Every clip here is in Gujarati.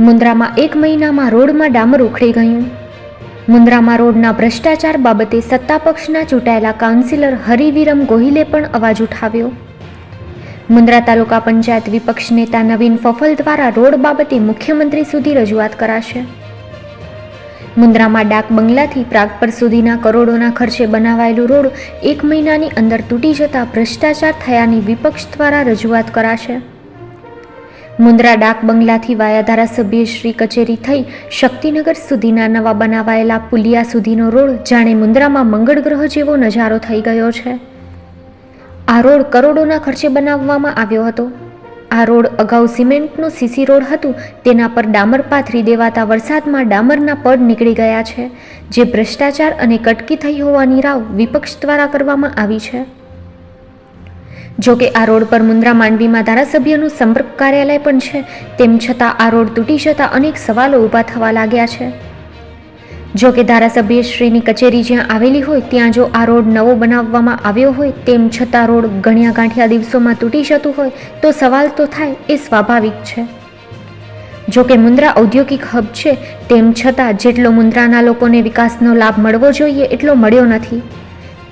મુન્દ્રામાં એક મહિનામાં રોડમાં ડામર ઉખડી ગયું. મુન્દ્રામાં રોડના ભ્રષ્ટાચાર બાબતે સત્તાપક્ષના ચૂંટાયેલા કાઉન્સિલર હરિવિરમ ગોહિલે પણ અવાજ ઉઠાવ્યો. મુન્દ્રા તાલુકા પંચાયત વિપક્ષ નેતા નવીન ફફલ દ્વારા રોડ બાબતે મુખ્યમંત્રી સુધી રજૂઆત કરાશે. મુન્દ્રામાં ડાક બંગલાથી પ્રાગપર સુધીના કરોડોના ખર્ચે બનાવાયેલું રોડ એક મહિનાની અંદર તૂટી જતા ભ્રષ્ટાચાર થયાની વિપક્ષ દ્વારા રજૂઆત કરાશે. મુન્દ્રા ડાક બંગલાથી વાયા ધારાસભ્ય શ્રી કચેરી થઈ શક્તિનગર સુધીના નવા બનાવાયેલા પુલિયા સુધીનો રોડ જાણે મુન્દ્રામાં મંગળ ગ્રહ જેવો નજારો થઈ ગયો છે. આ રોડ કરોડોના ખર્ચે બનાવવામાં આવ્યો હતો. આ રોડ અગાઉ સિમેન્ટનું સીસી રોડ હતું, તેના પર ડામર પાથરી દેવાતા વરસાદમાં ડામરના પડ નીકળી ગયા છે, જે ભ્રષ્ટાચાર અને કટકી થઈ હોવાની રાવ વિપક્ષ દ્વારા કરવામાં આવી છે. જો કે આ રોડ પર મુન્દ્રા માંડવીમાં ધારાસભ્યનું સંપર્ક કાર્યાલય પણ છે, તેમ છતાં આ રોડ તૂટી જતાં અનેક સવાલો ઊભા થવા લાગ્યા છે. જો કે ધારાસભ્ય શ્રીની કચેરી જ્યાં આવેલી હોય, ત્યાં જો આ રોડ નવો બનાવવામાં આવ્યો હોય, તેમ છતાં રોડ ગણ્યા ગાંઠિયા દિવસોમાં તૂટી જતું હોય, તો સવાલ તો થાય એ સ્વાભાવિક છે. જો કે મુન્દ્રા ઔદ્યોગિક હબ છે, તેમ છતાં જેટલો મુન્દ્રાના લોકોને વિકાસનો લાભ મળવો જોઈએ, એટલો મળ્યો નથી.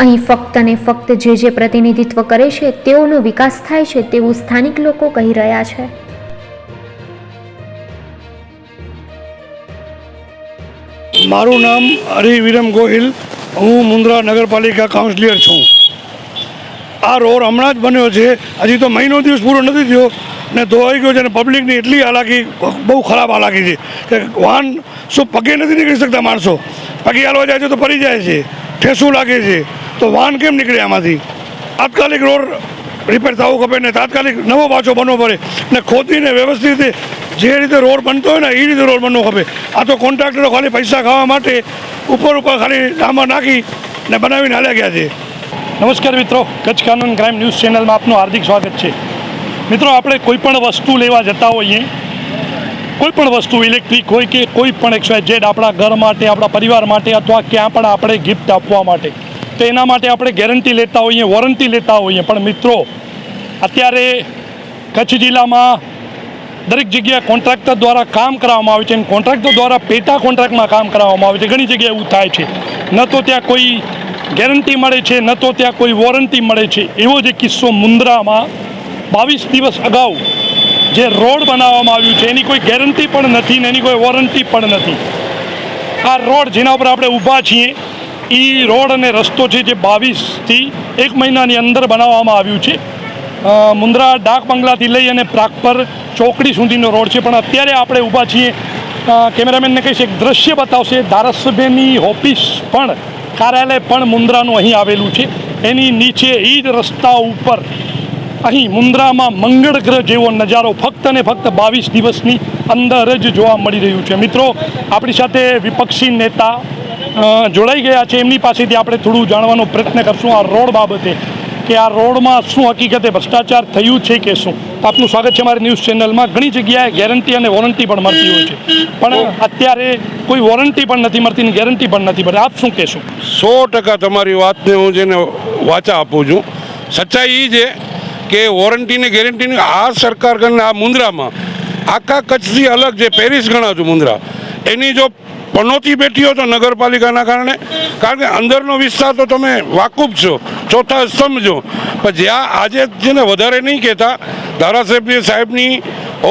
અહીં ફક્ત ને ફક્ત જે જે પ્રતિનિધિત્વ કરે છે, તેઓનો વિકાસ થાય છે તેવું સ્થાનિક લોકો કહી રહ્યા છે. મારું નામ હરિવિરમ ગોહિલ. હું મુન્દ્રા નગરપાલિકા કાઉન્સિલર છું. આ રોડ હમણાં જ બન્યો છે. હજી તો મહિનો દિવસ પૂરો નથી થયો ને ધોવાઈ ગયો છે અને પબ્લિકની એટલી હાલાકી, બહુ ખરાબ હાલાકી છે કે વાહન શું પગે નથી નીકળી શકતા માણસો. પગે હાલવા જાય છે તો ફરી જાય છે. ઠેસું લાગે છે, તો વાહન કેમ નીકળે આમાંથી? તાત્કાલિક રોડ રિપેર થવું ખપે ને તાત્કાલિક નવો પાછો બનવો પડે ને ખોદીને વ્યવસ્થિત રીતે જે રીતે રોડ બનતો હોય ને એ રીતે રોડ બનવો ખપે. આ તો કોન્ટ્રાક્ટરો ખાલી પૈસા ખાવા માટે ઉપર ઉપર ખાલી ડામર નાખી ને બનાવીને હાલ્યા ગયા છે. નમસ્કાર મિત્રો, કચ્છ કાનૂન ક્રાઇમ ન્યૂઝ ચેનલમાં આપનું હાર્દિક સ્વાગત છે. મિત્રો, આપણે કોઈ પણ વસ્તુ લેવા જતા હોઈએ કોઈ પણ વસ્તુ ઇલેક્ટ્રિક હોય કે કોઈ પણ એક્સવાય જેડ આપણા ઘર માટે, આપણા પરિવાર માટે અથવા ક્યાં પણ આપણે ગિફ્ટ આપવા માટે. તો એના માટે આપણે ગેરંટી લેતા હોઈએ વોરંટી લેતા હોઈએ. પણ મિત્રો, અત્યારે કચ્છ જિલ્લામાં દરેક જગ્યાએ કોન્ટ્રાક્ટર દ્વારા કામ કરાવવામાં આવે છે અને કોન્ટ્રાક્ટર દ્વારા પેટા કોન્ટ્રાક્ટમાં કામ કરાવવામાં આવે છે. ઘણી જગ્યાએ એવું થાય છે. ન તો ત્યાં કોઈ ગેરંટી મળે છે, ન તો ત્યાં કોઈ વોરંટી મળે છે. એવો જ કિસ્સો મુન્દ્રામાં બાવીસ દિવસ અગાઉ જે રોડ બનાવવામાં આવ્યું છે, એની કોઈ ગેરંટી પણ નથી ને એની કોઈ વોરંટી પણ નથી. આ રોડ જેના ઉપર આપણે ઊભા છીએ એ રોડ અને રસ્તો છે જે બાવીસથી એક મહિનાની અંદર બનાવવામાં આવ્યું છે. મુન્દ્રા ડાક બંગલાથી લઈ અને પ્રાગપર ચોકડી સુધીનો રોડ છે, પણ અત્યારે આપણે ઊભા છીએ. કેમેરામેનને કહીશ, એક દ્રશ્ય બતાવશે. ધારાસભ્યની ઓફિસ પણ, કાર્યાલય પણ મુન્દ્રાનું અહીં આવેલું છે. એની નીચે એ જ રસ્તા ઉપર અહીં મુન્દ્રામાં મંગળ ગ્રહ જેવો નજારો ફક્ત ને ફક્ત બાવીસ દિવસની અંદર જ જોવા મળી રહ્યું છે. મિત્રો, આપણી સાથે વિપક્ષી નેતા જોડાઈ ગયા છે. એમની પાસેથી આપણે થોડું જાણવાનો પ્રયત્ન કરશું આ રોડ બાબતે કે આ રોડમાં શું હકીકતે ભ્રષ્ટાચાર થયું છે કે શું. આપનું સ્વાગત છે મારી ન્યૂઝ ચેનલમાં. ઘણી જગ્યાએ ગેરંટી અને વોરંટી પણ મળતી હોય છે. પણ અત્યારે કોઈ વોરંટી પણ નથી મળતી ને ગેરંટી પણ નથી મળતી. આપ શું કહેશો? સો ટકા તમારી વાતને હું જેને વાચા આપું છું. સચ્ચાઈ એ કે વોરંટી ને ગેરંટીની આ સરકાર કરીને આ મુન્દ્રામાં આખા કચ્છથી અલગ જે પેરિસ ગણાતું મુન્દ્રા એની જો પનોતી બેઠી તો નગરપાલિકાના કારણે, કારણ કે અંદરનો વિસ્તાર તો તમે વાકુફ છો, ચોથા સ્તંભ છો પણ જ્યાં આજે જેને વધારે નહીં કહેતા, ધારાસભ્ય સાહેબની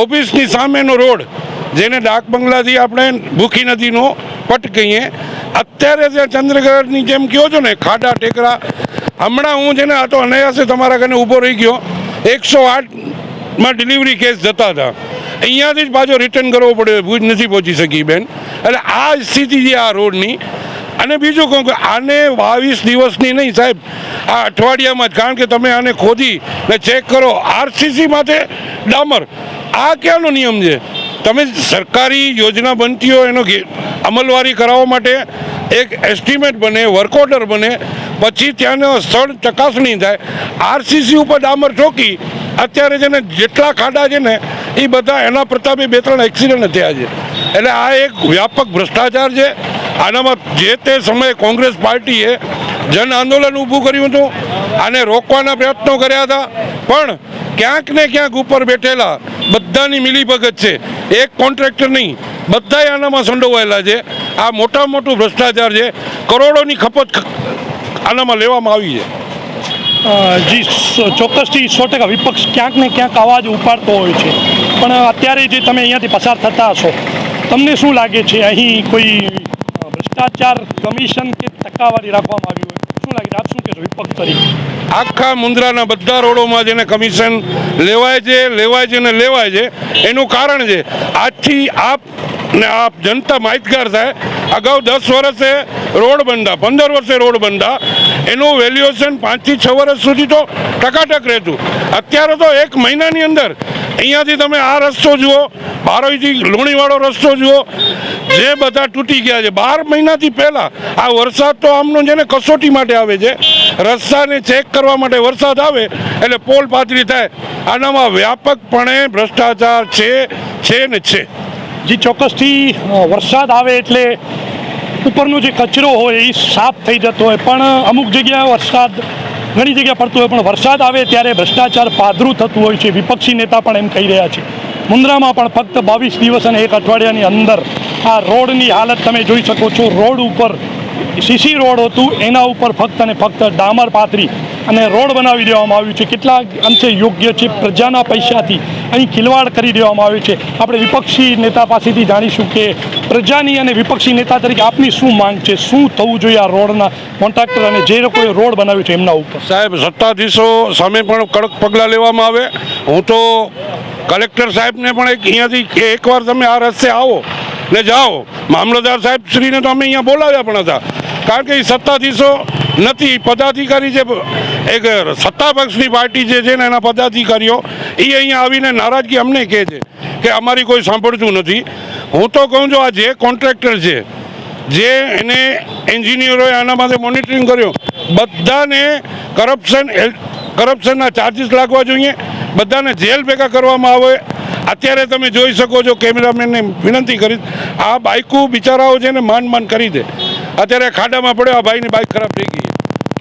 ઓફિસની સામેનો રોડ, જેને ડાક બંગલાથી આપણે ભૂખી નદીનો પટ કહીએ, અત્યારે ત્યાં ચંદ્રગઢની જેમ કહો છો ને, ખાડા, ટેકરા હમણાં હું છે ને, આ તો અનાયાસે તમારા કને ઊભો રહી ગયો. એકસો આઠમાં ડિલિવરી કેસ જતા હતા. અહીંયાથી જ પાછો રિટર્ન કરવો પડ્યો ભુજ નથી પહોંચી શકી બેન. એટલે આ સ્થિતિ છે આ રોડની. અને બીજું કહું કે આને બાવીસ દિવસની નહીં સાહેબ, આ અઠવાડિયામાં જ. કારણ કે તમે આને ખોદી ને ચેક કરો આરસીસી માટે ડામર. આ ક્યાંનો નિયમ છે? તમે સરકારી યોજના બનતી હોય એનો અમલવારી કરાવવા માટે એક એસ્ટિમેટ બને વર્ક ઓર્ડર બને, પછી ત્યાંનો સ્થળ ચકાસણી થાય. આરસીસી ઉપર ડામર ઠોકી અત્યારે છે ને જેટલા ખાડા છે ને એ બધા એના પ્રતાપે બે ત્રણ એક્સિડન્ટ થયા છે. એટલે આ એક વ્યાપક ભ્રષ્ટાચાર છે. આનામાં જે તે સમયે કોંગ્રેસ પાર્ટીએ જન આંદોલન ઊભું કર્યું હતું આને રોકવાના પ્રયત્નો કર્યા હતા. પણ ક્યાંક ને ક્યાંક ઉપર બેઠેલા બધાની મિલીભગત છે. એક કોન્ટ્રાક્ટર નહીં બધાય આનામાં સંડોવાયેલા છે. આ મોટા મોટું ભ્રષ્ટાચાર છે. કરોડોની ખપત આનામાં લેવામાં આવી છે. જી ચોક્કસથી સો ટકા વિપક્ષ ક્યાંક ને ક્યાંક અવાજ ઉપાડતો હોય છે. પણ અત્યારે જે તમે અહીંયાથી પસાર થતા હશો, તમને શું લાગે છે? અહીં કોઈ ભ્રષ્ટાચાર કમિશન કે ટકાવારી રાખવામાં આવી હોય. શું લાગે આપ શું કહેશો? વિપક્ષ તરીકે? આખા મુન્દ્રાના બધા રોડોમાં જેને કમિશન લેવાય છે લેવાય છે ને લેવાય છે, એનું કારણ છે, આજથી આપ ને આપ જનતા માહિતગાર થાય અગાઉ દસ વર્ષે રોડ બંધા, પંદર વર્ષે રોડ બંધા, એનું વેલ્યુએશન પાંચથી છ વર્ષ સુધી તો ટકાટક રહેતું. અત્યારે તો એક મહિનાની અંદર અહીંયાથી તમે આ રસ્તો જુઓ, બારોઈથી લુણીવાળો રસ્તો જુઓ જે બધા તૂટી ગયા છે. બાર મહિનાથી પહેલાં આ વરસાદ તો આમનો જેને કસોટી માટે આવે છે. રસ્તાને ચેક કરવા માટે વરસાદ આવે એટલે પોલ પાતળી થાય. આનામાં વ્યાપકપણે ભ્રષ્ટાચાર છે છે ને છે. જે, ચોક્કસથી વરસાદ આવે એટલે ઉપરનો જે કચરો હોય એ સાફ થઈ જતો હોય. પણ અમુક જગ્યાએ વરસાદ, ઘણી જગ્યા પડતો હોય, પણ વરસાદ આવે ત્યારે ભ્રષ્ટાચાર પાદરું થતું હોય છે. વિપક્ષી નેતા પણ એમ કહી રહ્યા છે. મુન્દ્રામાં પણ ફક્ત બાવીસ દિવસ અને એક અઠવાડિયાની અંદર આ રોડની હાલત તમે જોઈ શકો છો. રોડ ઉપર સીસી રોડ હતું. એના ઉપર ફક્ત અને ફક્ત ડામર પાથરી અને રોડ બનાવી દેવામાં આવ્યું છે. કેટલા અંશે યોગ્ય છે. પ્રજાના પૈસાથી અહીં ખિલવાડ કરી દેવામાં આવ્યું છે. આપણે વિપક્ષી નેતા પાસેથી જાણીશું કે પ્રજાની અને વિપક્ષી નેતા તરીકે આપની શું માંગ છે? શું થવું જોઈએ આ રોડના કોન્ટ્રાક્ટર અને જે લોકોએ રોડ બનાવ્યું છે એમના ઉપર? સાહેબ, સત્તાધીશો સામે પણ કડક પગલાં લેવામાં આવે. હું તો કલેક્ટર સાહેબને પણ એક અહીંયાથી એકવાર તમે આ રસ્તે આવો. ને જાઓ. મામલતદાર સાહેબ શ્રીને તો અમે અહીંયા બોલાવ્યા પણ હતા. કારણ કે એ સત્તાધીશો નથી પદાધિકારી જે એક સત્તા પક્ષની પાર્ટી જે છે ને એના પદાધિકારીઓ, એ અહીંયા આવીને નારાજગી અમને કહે છે કે અમારી કોઈ સાંભળતું નથી. હું તો કહું છું, આ જે કોન્ટ્રાક્ટર છે, જે એને એન્જિનિયરોએ આના માટે મોનિટરિંગ કર્યું, બધાને કરપ્શન કરપ્શનના ચાર્જીસ લાગવા જોઈએ, બધાને જેલ ભેગા કરવામાં આવે અત્યારે તમે જોઈ શકો છો કેમેરામેનને વિનંતી કરી, આ બાઇકો બિચારાઓ છે ને માન માન કરી દે. અત્યારે ખાડામાં પડ્યો, આ ભાઈની બાઇક ખરાબ થઈ ગઈ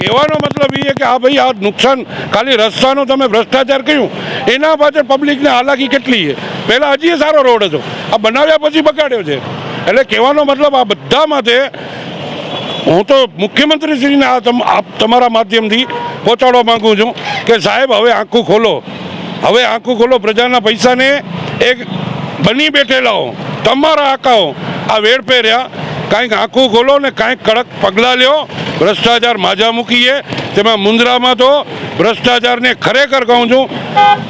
કહેવાનો મતલબ એ કે આ ભાઈ આ નુકસાન, ખાલી રસ્તાનો તમે ભ્રષ્ટાચાર કર્યું. એના પાછળ પબ્લિકને હાલાકી કેટલી છે? પહેલાં હજી સારો રોડ હતો. આ બનાવ્યા પછી બગાડ્યો છે. એટલે કહેવાનો મતલબ આ બધા માટે હું તો મુખ્યમંત્રીશ્રીને આ તમ તમારા માધ્યમથી પહોંચાડવા માગું છું કે સાહેબ, હવે આંખું ખોલો. હવે આંખું ખોલો પ્રજાના પૈસાને. એક બની બેઠેલાઓ, તમારા આકાઓ, આ વેડ પહેર્યા. કાંઈક આંખું ખોલો ને કાંઈક કડક પગલાં લ્યો. ભ્રષ્ટાચાર માજા મૂકીએ, તેમાં મુંદ્રામાં તો ભ્રષ્ટાચારને ખરેખર કહું છું,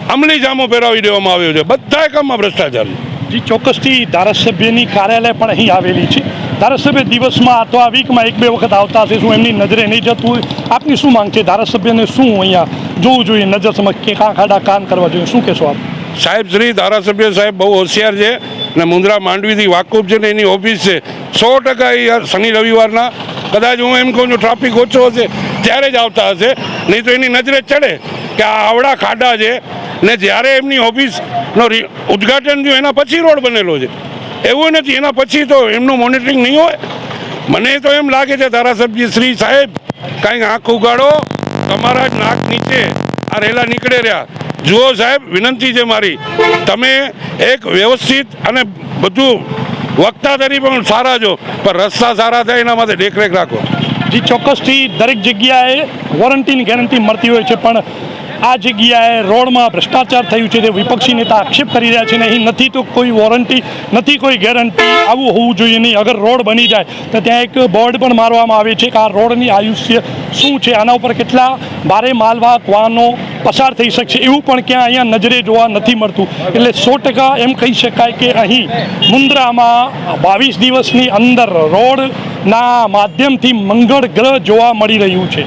અમલી જામો પહેરાવી દેવામાં આવ્યો છે. બધા કામમાં ભ્રષ્ટાચાર. જી, ચોક્કસથી ધારાસભ્યની કાર્યાલય પણ અહીં આવેલી છે. ધારાસભ્ય દિવસમાં અથવા વીકમાં એક બે વખત આવતા હશે, શું એમની નજરે નહીં જતું હોય? આપની શું માંગ છે? ધારાસભ્યને શું અહીંયા જોવું જોઈએ? નજર સમક્ષ કે કાં ખાડા કાન કરવા જોઈએ? શું કહેશો આપ? સાહેબ શ્રી ધારાસભ્ય સાહેબ બહુ હોશિયાર છે ને મુંદ્રા માંડવીથી વાકુફ છે ને એની ઓફિસ છે. સો ટકા એ શનિ રવિવારના, કદાચ હું એમ કહું છું ટ્રાફિક ઓછો હશે, ત્યારે જ આવતા હશે. નહીં તો એની નજરે ચડે કે આ આવડા ખાડા છે ને જ્યારે એમની ઓફિસનો ઉદઘાટન થયું, એના પછી રોડ બનેલો છે. એવું નથી, એના પછી તો એમનું મોનિટરિંગ નહીં હોય. મને તો એમ લાગે છે, ધારાસભ્ય શ્રી સાહેબ, કાંઈક આંખ ઉગાડો, તમારા જ નાક નીચે આ રેલા નીકળે રહ્યા. જુઓ સાહેબ, વિનંતી છે મારી. તમે એક વ્યવસ્થિત અને બધું વક્તા તરી પણ સારા છો, પણ રસ્તા સારા થાય એના માટે દેખરેખ રાખો. જે, ચોક્કસથી દરેક જગ્યાએ વોરંટીની ગેરંટી મળતી હોય છે, પણ આ જગ્યાએ રોડમાં ભ્રષ્ટાચાર થયું છે તે વિપક્ષી નેતા આક્ષેપ કરી રહ્યા છે ને અહીં નથી તો કોઈ વોરંટી નથી કોઈ ગેરંટી આવું હોવું જોઈએ નહીં. અગર રોડ બની જાય, તો ત્યાં એક બોર્ડ પણ મારવામાં આવે છે કે આ રોડની આયુષ્ય શું છે? આના ઉપર કેટલા ભારે માલવાહક વાહનો પસાર થઈ શકશે? એવું પણ ક્યાં અહીંયા નજરે જોવા નથી મળતું. એટલે સો ટકા એમ કહી શકાય કે અહીં મુન્દ્રામાં બાવીસ દિવસની અંદર રોડના માધ્યમથી મંગળ ગ્રહ જોવા મળી રહ્યું છે.